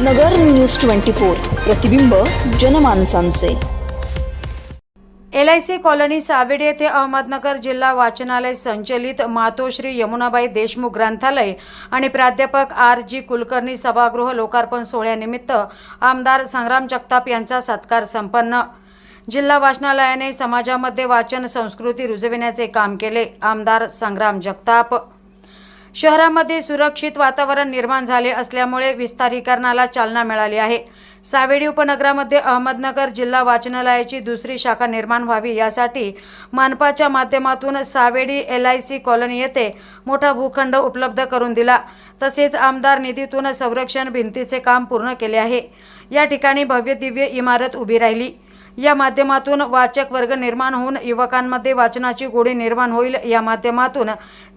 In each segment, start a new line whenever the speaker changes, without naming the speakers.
नगर news twenty four प्रतिबिंब जनमानसांचे.
L I C colony Savedi येथे अहमदनगर जिल्हा वाचनालय संचलित मातोश्री यमुनाबाई देशमुख ग्रंथालय आणि प्राध्यापक आर जी कुलकर्णी सभागृह लोकार्पण सोहळ्यानिमित्त आमदार संग्राम जगताप यांचा सत्कार संपन्न. जिल्हा वाचनालयाने समाजामध्ये वाचन संस्कृती रुजविण्याचे काम केले आमदार संग्राम जगताप. शहरामध्ये सुरक्षित वातावरण निर्माण झाले असल्यामुळे विस्तारीकरणाला चालना मिळाली आहे. सावेडी उपनगरामध्ये अहमदनगर जिल्हा वाचनालयाची दुसरी शाखा निर्माण व्हावी यासाठी मनपाच्या माध्यमातून Savedi L I C colony येथे मोठा भूखंड उपलब्ध करून दिला. तसेच आमदार निधीतून संरक्षण भिंतीचे काम पूर्ण केले आहे. या ठिकाणी भव्य दिव्य इमारत उभी राहिली. या माध्यमातून वाचक वर्ग निर्माण होऊन युवकांमध्ये वाचनाची गोडी निर्माण होईल. या माध्यमातून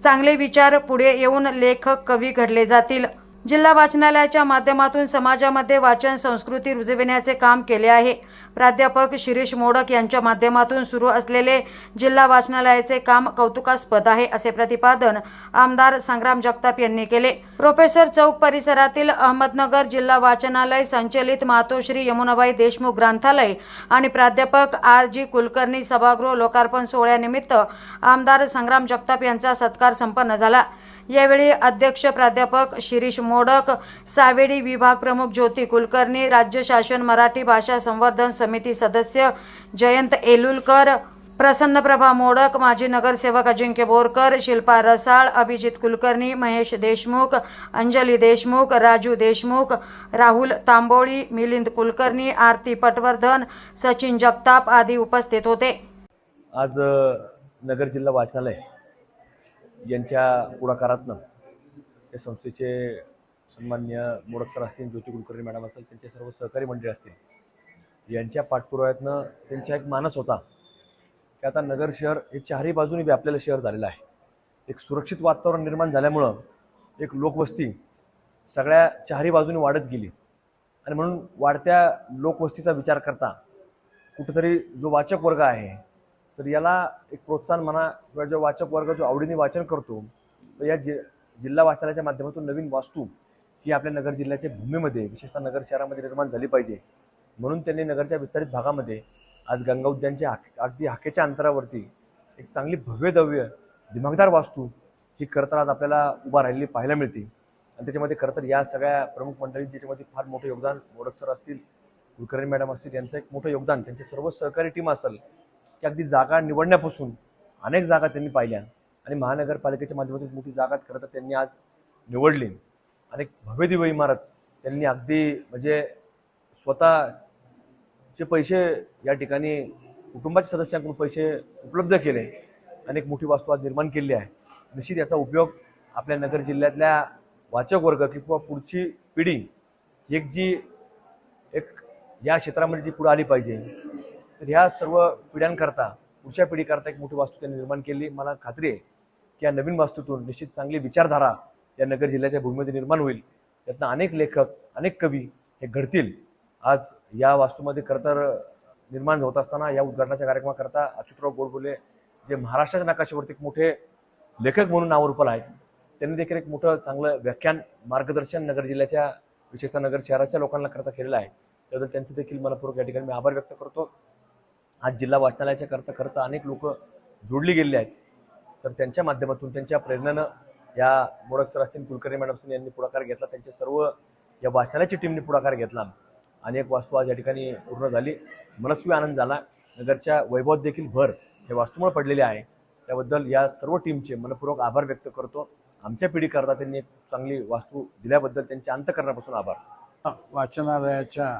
चांगले विचार पुढे येऊन लेखक कवी घडले जातील. जिल्हा वाचनालयाच्या माध्यमातून समाजामध्ये वाचन संस्कृती रुजविण्याचे काम केले आहे. प्राध्यापक शिरीष मोडक यांच्या माध्यमातून सुरू असलेले जिल्हा वाचनालयाचे काम कौतुकास्पद आहे असे प्रतिपादन आमदार संग्राम जगताप यांनी केले. प्रोफेसर चौक परिसरातील अहमदनगर जिल्हा वाचनालय संचलित मातोश्री यमुनाबाई देशमुख ग्रंथालय आणि प्राध्यापक आर जी कुलकर्णी सभागृह लोकार्पण सोहळ्यानिमित्त आमदार संग्राम जगताप यांचा सत्कार संपन्न झाला. यावेळी अध्यक्ष प्राध्यापक शिरीष मोडक सावेडी विभाग प्रमुख ज्योती कुलकर्णी राज्य शासन मराठी भाषा संवर्धन समिती सदस्य जयंत एलुलकर प्रसन्नप्रभा मोडक माजी नगरसेवक अजिंक्य बोरकर शिल्पा रसाळ अभिजित कुलकर्णी महेश देशमुख अंजली देशमुख राजू देशमुख राहुल तांबोळी मिलिंद कुलकर्णी आरती पटवर्धन सचिन जगताप आदी उपस्थित होते.
आज नगर जिल्हा वाचनालय यांच्या पुढाकारातनं या संस्थेचे सन्मान्य मोडक सर असतील ज्योती कुलकर्णी मॅडम असेल त्यांचे सर्व सहकारी मंडळी असतील यांच्या पाठपुराव्यातनं त्यांचा एक मानस होता की आता नगर शहर हे चारही बाजूने व्यापलेलं शहर झालेलं आहे. एक सुरक्षित वातावरण निर्माण झाल्यामुळं एक लोकवस्ती सगळ्या चारही बाजूने वाढत गेली. आणि म्हणून वाढत्या लोकवस्तीचा विचार करता कुठेतरी जो वाचक वर्ग आहे तर याला एक प्रोत्साहन म्हणा किंवा जो वाचक वर्ग जो आवडीने वाचन करतो तर या जि जिल्हा वाचनाच्या माध्यमातून नवीन वास्तू ही आपल्या नगर जिल्ह्याच्या भूमीमध्ये विशेषतः नगर शहरामध्ये निर्माण झाली पाहिजे. म्हणून त्यांनी नगरच्या विस्तारित भागामध्ये आज गंगा उद्यानच्या हाक अगदी हाकेच्या अंतरावरती एक चांगली भव्यदव्य दिमागदार वास्तू ही खरं तर आज आपल्याला उभा राहिलेली पाहायला मिळते. आणि त्याच्यामध्ये खरं तर या सगळ्या प्रमुख मंडळी ज्याच्यामध्ये फार मोठं योगदान मोडक सर असतील कुलकर्णी मॅडम असतील यांचं एक मोठं योगदान त्यांचे सर्व सहकारी टीम असेल की अगदी जागा निवडण्यापासून अनेक जागा त्यांनी पाहिल्या. आणि महानगरपालिकेच्या माध्यमातून मोठी जागा खरं तर त्यांनी आज निवडली. आणि भव्य भव्यदिव्य इमारत त्यांनी अगदी म्हणजे स्वतःचे पैसे या ठिकाणी कुटुंबाच्या सदस्यांकडून पैसे उपलब्ध केले. अनेक मोठी वास्तू आज निर्माण केली आहे. निश्चित याचा उपयोग आपल्या नगर जिल्ह्यातल्या वाचक वर्ग किंवा पुढची पिढी एक जी एक या क्षेत्रामध्ये जी पुढे आली पाहिजे तर ह्या सर्व पिढ्यांकरता पुढच्या पिढीकरता एक मोठी वास्तू त्यांनी निर्माण केली. मला खात्री आहे की या नवीन वास्तूतून निश्चित चांगली विचारधारा या नगर जिल्ह्याच्या भूमीमध्ये निर्माण होईल. त्यातनं अनेक लेखक अनेक कवी हे घडतील. आज या वास्तूमध्ये खरं तर निर्माण होत असताना या उद्घाटनाच्या कार्यक्रमाकरता अच्युतराव गोडबोले जे महाराष्ट्राच्या नकाशावरती एक मोठे लेखक म्हणून नावरूपल आहेत त्यांनी देखील एक मोठं चांगलं व्याख्यान मार्गदर्शन नगर जिल्ह्याच्या विशेषतः नगर शहराच्या लोकांना करता केलेलं आहे. त्याबद्दल त्यांचं देखील मनपूर्वक या ठिकाणी मी आभार व्यक्त करतो. आज जिल्हा वाचनालयाच्या करता करता अनेक लोक जोडली गेलेली आहेत. तर त्यांच्या माध्यमातून त्यांच्या प्रेरणेनं या मोडक सर असतील कुलकर्णी मॅडम असतील यांनी पुढाकार घेतला त्यांच्या सर्व या वाचनालयाची टीमने पुढाकार घेतला. आणि एक वास्तू आज या ठिकाणी पूर्ण झाली. मनस्वी आनंद झाला. नगरच्या वैभवात देखील भर हे वास्तूमुळे पडलेले आहे. त्याबद्दल या सर्व टीमचे मनपूर्वक आभार व्यक्त करतो. आमच्या पिढीकरता त्यांनी एक चांगली वास्तू दिल्याबद्दल त्यांच्या अंतकरणापासून आभार.
वाचनालयाच्या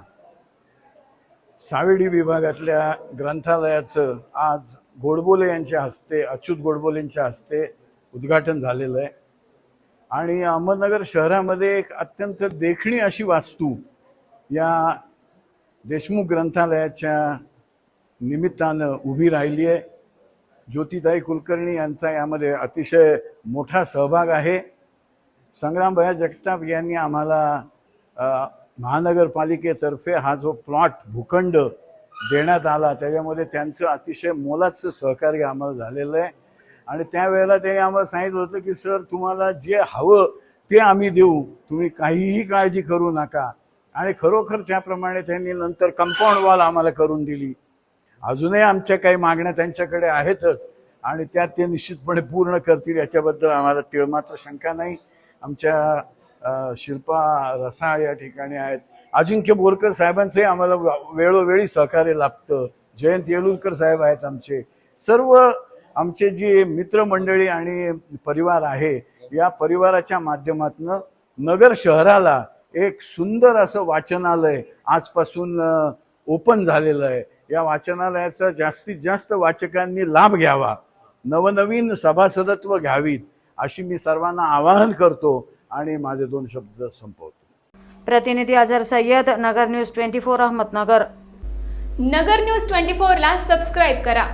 सावेडी विभागातल्या ग्रंथालयाचं आज गोडबोले यांच्या हस्ते अच्युत गोडबोलेंच्या हस्ते उद्घाटन झालेलं आहे. आणि अहमदनगर शहरामध्ये एक अत्यंत देखणी अशी वास्तू या देशमुख ग्रंथालयाच्या निमित्तानं उभी राहिली आहे. ज्योतिताई कुलकर्णी यांचा यामध्ये अतिशय मोठा सहभाग आहे. संग्रामभया जगताप यांनी आम्हाला महानगरपालिकेतर्फे हा जो प्लॉट भूखंड देण्यात आला त्याच्यामध्ये त्यांचं अतिशय मोलाचं सहकार्य आम्हाला झालेलं आहे. आणि त्यावेळेला त्यांनी आम्हाला सांगितलं होतं की सर तुम्हाला जे हवं ते आम्ही देऊ. तुम्ही काहीही काळजी करू नका. आणि खरोखर त्याप्रमाणे त्यांनी नंतर कंपाऊंड वॉल आम्हाला करून दिली. अजूनही आमच्या काही मागण्या त्यांच्याकडे आहेतच आणि त्या ते निश्चितपणे पूर्ण करतील याच्याबद्दल आम्हाला तिळमात्र शंका नाही. आमच्या शिल्पा रसाळ या ठिकाणी आहेत. अजिंक्य बोरकर साहेबांचंही आम्हाला वेळोवेळी सहकार्य लाभतं. जयंत येलुरकर साहेब आहेत आमचे. सर्व आमचे जे मित्रमंडळी आणि परिवार आहे या परिवाराच्या माध्यमातून नगर शहराला एक सुंदर असं वाचनालय आजपासून ओपन झालेलं आहे. या वाचनालयाचा जास्तीत जास्त वाचकांनी लाभ घ्यावा. नवनवीन सभासदत्व घ्यावीत अशी मी सर्वांना आवाहन करतो. आणि माझे दोन शब्द संपवतो.
प्रतिनिधी Azhar Sayyad Nagar news twenty four Ahmednagar.
Nagar news twenty फोरला सबस्क्राईब करा.